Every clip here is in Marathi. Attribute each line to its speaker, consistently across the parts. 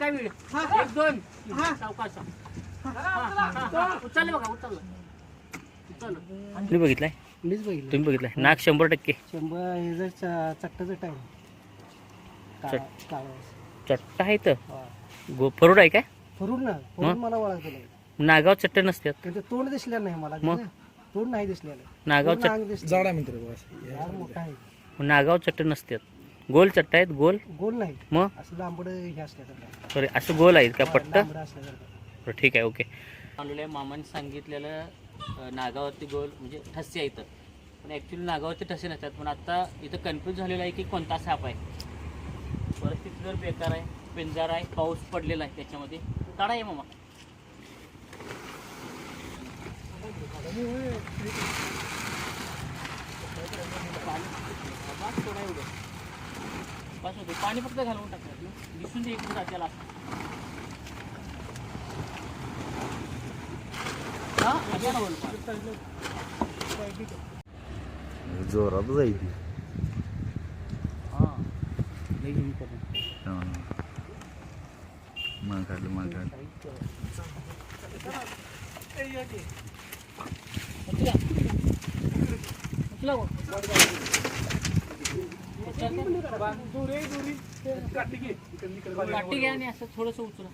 Speaker 1: एका वेळी? एक दोन. सावकाश उचललं बघा उचललं. उचललं.
Speaker 2: तुम्ही बघितलाय?
Speaker 3: मीच बघितलं.
Speaker 2: तुम्ही बघितलाय? नाक शंभर टक्के.
Speaker 3: शंभर हे जर चट्टाचं टाईम
Speaker 2: चट- चट्टा आहे तर. गो फरूड आहे काय?
Speaker 3: फरून ना फरून मला ओळखलं नाही.
Speaker 2: नागाव चट्ट नसतात.
Speaker 3: त्यांचं तोंड दिसलं नाही मला
Speaker 2: मग?
Speaker 3: तोंड नाही दिसलेलं.
Speaker 2: नागाव
Speaker 3: पूर्ण अंग दिसलं
Speaker 4: मित्र
Speaker 3: झाड मोठं आहे
Speaker 2: नागाव चट्ट नसतात. गोल चट्टा आहेत? गोल?
Speaker 3: गोल नाही
Speaker 2: मग?
Speaker 3: असं लांबड हे असल्यासारखं
Speaker 2: सॉरी असं गोल आहेत का पट्ट?
Speaker 3: लांबड असल्यासारखं
Speaker 2: बरं, ठीक आहे ओके. आहे मामाने सांगितलेलं अं, नागावरती गोल म्हणजे ठसे आहेत पण ॲक्च्युली नागावरती ठसे नसतात. पण आता इथं कन्फ्यूज झालेलं आहे की कोणता साप आहे. परिस्थिती जर बेकार आहे. पिंजार आहे. पाऊस पडलेला आहे त्याच्यामध्ये. काढा आहे मामा. पाणी थोडा एवढं. बस होते पाणी फक्त घालवून टाकतात दिसून दे इकडून त्याला हा अजून हवं पाणी.
Speaker 5: जोरात जाईल
Speaker 2: हा लई घेऊन करून.
Speaker 5: मग काढलं मग काढलं
Speaker 2: उचला गो. काठी घ्या आणि असं थोडंसं उचला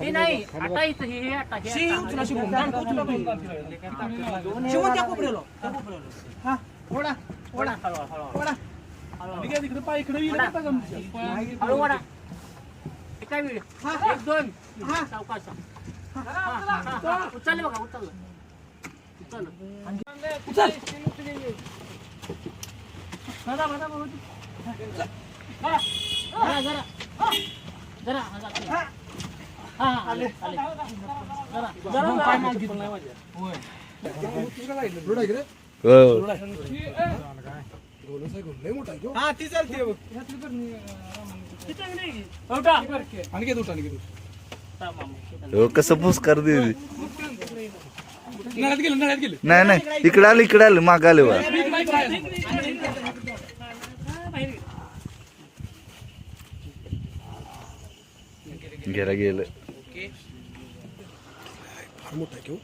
Speaker 2: हे नाही आता इथं हे हे आता हे आता. वडा, हळू, हळू, हळू. हळू वडा. एका वेळी एक दोन सावकाश उचललं बघा उचललं उचललं जरा, जरा, जरा. जरा, जरा. जरा, हा, जरा. आले, आले. जरा, जरा, जरा.
Speaker 4: हा ती चालते
Speaker 2: हो
Speaker 5: कसं पुस्कार दे
Speaker 4: नळ्यात गेलं नळ्यात गेलं
Speaker 5: नाही नाही. इकडे आलं इकडे आलं माग आले बा गेला गेलं.
Speaker 4: फार मोठा आहे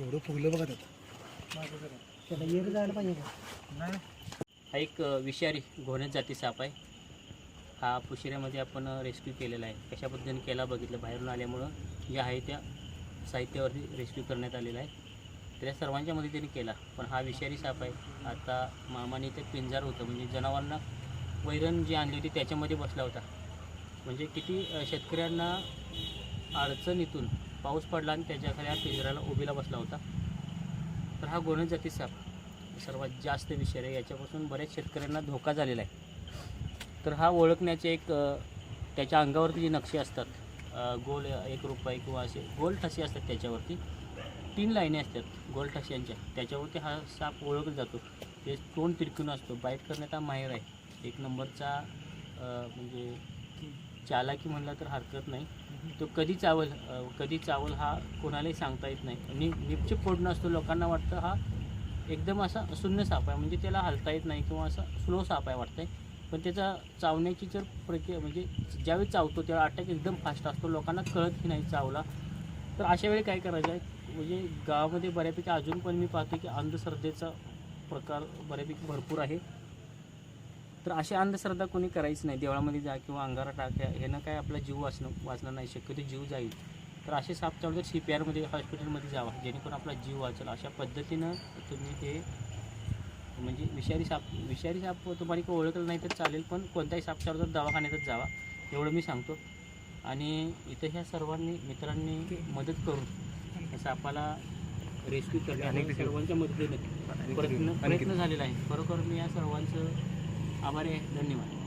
Speaker 4: केवढं फुगलं बघा त्यात.
Speaker 3: त्याला एक जायला पाहिजे का?
Speaker 2: हा एक विषारी घोणस जाती साप आहे. हा पुशिऱ्यामध्ये आपण रेस्क्यू केलेला आहे. कशा पद्धतीने केला बघितलं? बाहेरून आल्यामुळं जे आहे त्या साहित्यावरती रेस्क्यू करण्यात आलेला आहे. त्या सर्वांच्या मदतीने केला. पण हा विषारी साप आहे. आता मामाने ते पिंजार होतं. म्हणजे जनावरांना वैरण जी आणली होती त्याच्यामध्ये बसला होता. म्हणजे किती शेतकऱ्यांना अडचणीतून पाऊस पडला आणि त्याच्याखाली हा पिंजऱ्याला उभीला बसला होता. तर हा गोंड जाती साप सर्वात जास्त विषय आहे. याच्यापासून बऱ्याच शेतकऱ्यांना धोका झालेला आहे. तर हा ओळखण्याचे एक त्याच्या अंगावरती जे नक्षे असतात गोल एक रुपये किंवा असे गोल ठसे असतात त्याच्यावरती तीन लाईनी असतात गोल ठश्यांच्या. त्याच्यावरती हा साप ओळखला जातो. ते तोंड तिरकून असतो. बाईट करण्यात हा माहेर आहे. एक नंबरचा म्हणजे चालाकी म्हणला तर हरकत नाही. तो कधी चावल कधी चावल हा कोणालाही सांगता येत नाही. नि निपचे फोडणं असतो लोकांना वाटतं हा एकदम असा शून्य साप आहे. म्हणजे त्याला हलता येत नाही किंवा असा स्लो साप आहे वाटतंय. पण त्याचा चावण्याची जर प्रक्रिया म्हणजे ज्यावेळी चावतो त्यावेळी अटॅक एकदम फास्ट असतो. लोकांना कळतही नाही चावला. तर अशा वेळी काय करायचं आहे? म्हणजे गावामध्ये बऱ्यापैकी अजून पण मी पाहतो की अंधश्रद्धेचा प्रकार बऱ्यापैकी भरपूर आहे. तर अशी अंधश्रद्धा कोणी करायची नाही. देवळामध्ये जा किंवा अंगारा टाक्या ह्यानं काय आपला जीव वाचणं वाचणार नाही शक्यतो जीव जाईल. तर असे साप चावले तर सी पी आरमध्ये हॉस्पिटलमध्ये जावा जेणेकरून आपला जीव वाचेल. अशा पद्धतीनं तुम्ही हे म्हणजे विषारी साप विषारी साप तुम्हाला काही ओळखलं नाही तर चालेल पण कोणताही साप चावला तर दवाखान्यातच जावा. एवढं मी सांगतो. आणि इथं ह्या सर्वांनी मित्रांनी मदत करून सापाला रेस्क्यू करण्यात सर्वांच्या मदतीने प्रयत्न प्रयत्न झालेला आहे. खरोखर मी या सर्वांचं आभारी आहे. धन्यवाद.